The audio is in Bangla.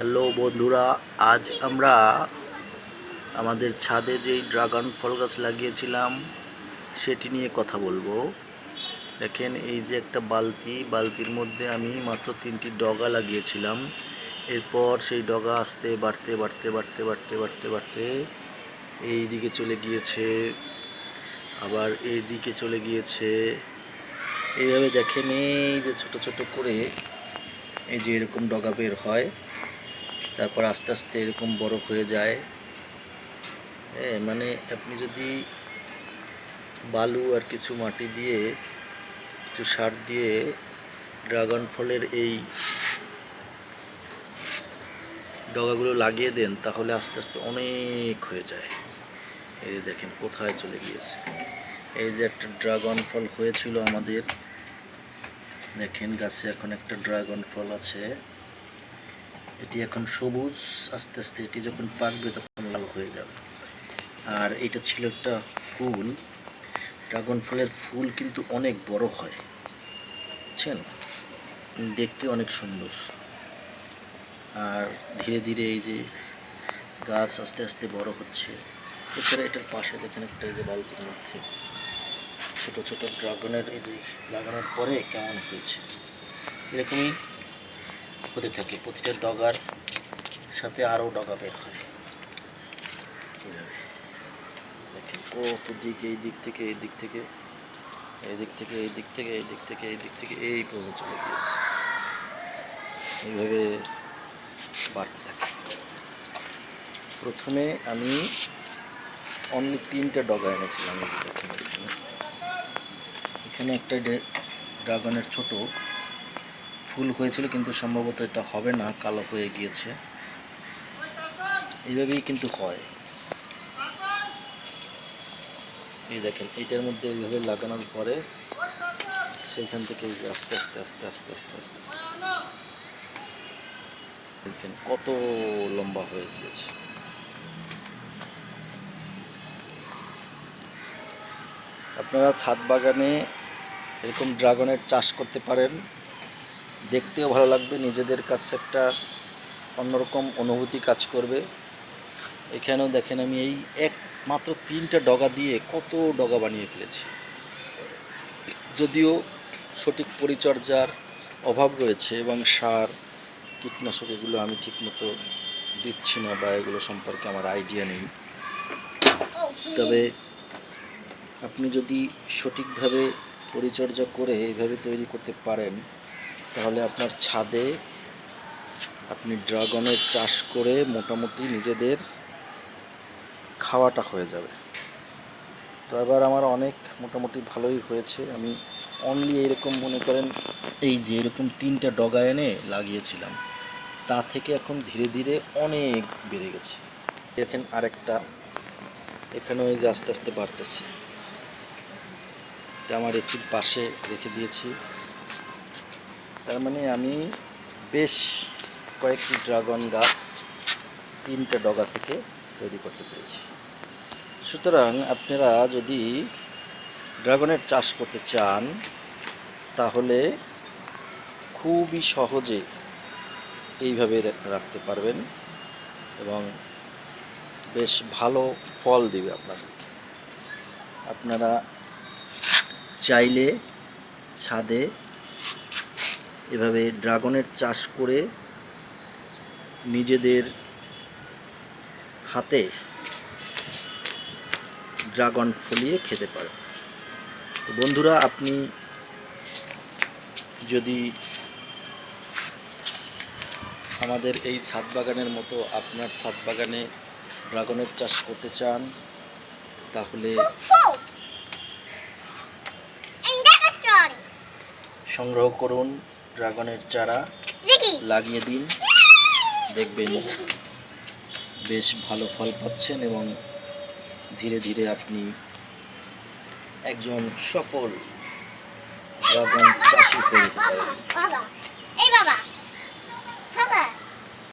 হ্যালো বন্ধুরা, আজ আমরা আমাদের ছাদে যেই ড্রাগন ফল গাছ লাগিয়েছিলাম, সেটি নিয়ে কথা বলব। দেখেন, এই যে একটা বালতি, বালতির মধ্যে আমি মাত্র তিনটি ডগা লাগিয়েছিলাম। এরপর সেই ডগা আসতে, বাড়তে বাড়তে বাড়তে বাড়তে বাড়তে বাড়তে এই দিকে চলে গিয়েছে, আবার এই দিকে চলে গিয়েছে। এইভাবে দেখেন, এই যে ছোট ছোট করে এই যে এরকম ডগা বের হয়। তারপর আস্তে আস্তে এরকম বরফ হয়ে যায়। হ্যাঁ মানে আপনি যদি বালু আর কিছু মাটি দিয়ে, কিছু সার দিয়ে ড্রাগন ফলের এই ডগাগুলো লাগিয়ে দেন, তাহলে আস্তে আস্তে অনেক হয়ে যায়। এই দেখেন কোথায় চলে গিয়েছে। এই যে একটা ড্রাগন ফল হয়েছিল আমাদের। দেখেন গাছে এখন একটা ড্রাগন ফল আছে। এটি এখন সবুজ, আস্তে আস্তে এটি যখন পাকবে তখন লাল হয়ে যাবে। আর এটা ছিল একটা ফুল। ড্রাগন ফলের ফুল কিন্তু অনেক বড় হয়। বুঝছেন? দেখতে অনেক সুন্দর। আর ধীরে ধীরে এই যে গাছ আস্তে আস্তে বড় হচ্ছে। এছাড়া এটার পাশে দেখেন একটা এই যে বালতির মধ্যে ছোট ছোট ড্রাগনের এই যে লাগানোর পরে কেমন হয়েছে। এরকমই হতে থাকে। প্রতিটা ডগার সাথে আরও ডগা বের হয়। দেখেন কত দিক, এই দিক থেকে, এই দিক থেকে, এই দিক থেকে, এই দিক থেকে, এই দিক থেকে, এই দিক থেকে, এই পর্যন্ত চলে গিয়েছে। এইভাবে বাড়তে থাকে। প্রথমে আমি অনলি তিনটা ডগা এনেছিলাম এখানে। এখানে একটা ড্রাগনের ছোট ফুল হয়েছিল, কিন্তু সম্ভবত এটা হবে না, কালো হয়ে গিয়েছে। এইভাবেই কিন্তু হয়। এই দেখেন এইটার মধ্যে এইভাবে লাগানোর পরে সেইখান থেকে আস্তে আস্তে আস্তে আস্তে আস্তে আস্তে। দেখেন, কত লম্বা হয়ে গিয়েছে। আপনারা ছাদ বাগানে এরকম ড্রাগনের চাষ করতে পারেন। দেখতেও ভালো লাগবে, নিজেদের কাছে একটা অন্যরকম অনুভূতি কাজ করবে। এখানেও দেখেন আমি এই এক মাত্র তিনটা ডগা দিয়ে কত ডগা বানিয়ে ফেলেছি। যদিও সঠিক পরিচর্যার অভাব রয়েছে এবং সার, কীটনাশক এগুলো আমি ঠিকমতো দিচ্ছি না বা এগুলো সম্পর্কে আমার আইডিয়া নেই। তবে আপনি যদি সঠিকভাবে পরিচর্যা করে এইভাবে তৈরি করতে পারেন তাহলে আপনার ছাদে আপনি ড্রাগনের চাষ করে মোটামুটি নিজেদের খাওয়াটা হয়ে যাবে। তো এবার আমার অনেক মোটামুটি ভালোই হয়েছে। আমি অনলি এরকম মনে করেন এই যে এরকম তিনটা ডগা এনে লাগিয়েছিলাম, তা থেকে এখন ধীরে ধীরে অনেক বেড়ে গেছে। দেখেন আরেকটা এখানেও এই যে আস্তে আস্তে বাড়তেছে। আমার এসির পাশে রেখে দিয়েছি। তার মানে আমি বেশ কয়েকটি ড্রাগন গাছ তিনটা ডগা থেকে তৈরি করতে পেরেছি। সুতরাং আপনারা যদি ড্রাগনের চাষ করতে চান, তাহলে খুবই সহজে এইভাবে রাখতে পারবেন এবং বেশ ভালো ফল দেবে আপনাদেরকে। আপনারা চাইলে ছাদে এভাবে ড্রাগনের চাষ করে নিজেদের হাতে ড্রাগন ফলিয়ে খেতে পারেন তো বন্ধুরা আপনি যদি আমাদের এই ছাদ বাগানের মতো আপনার ছাদ বাগানে ড্রাগনের চাষ করতে চান তাহলে সংগ্রহ করুন। ড্রাগনের চারা লাগিয়ে দিন। দেখবেন বেশ ভালো ফল পাচ্ছেন এবং ধীরে ধীরে আপনি একজন সফল ড্রাগন চাষি করে দিতে পারেন বাবা।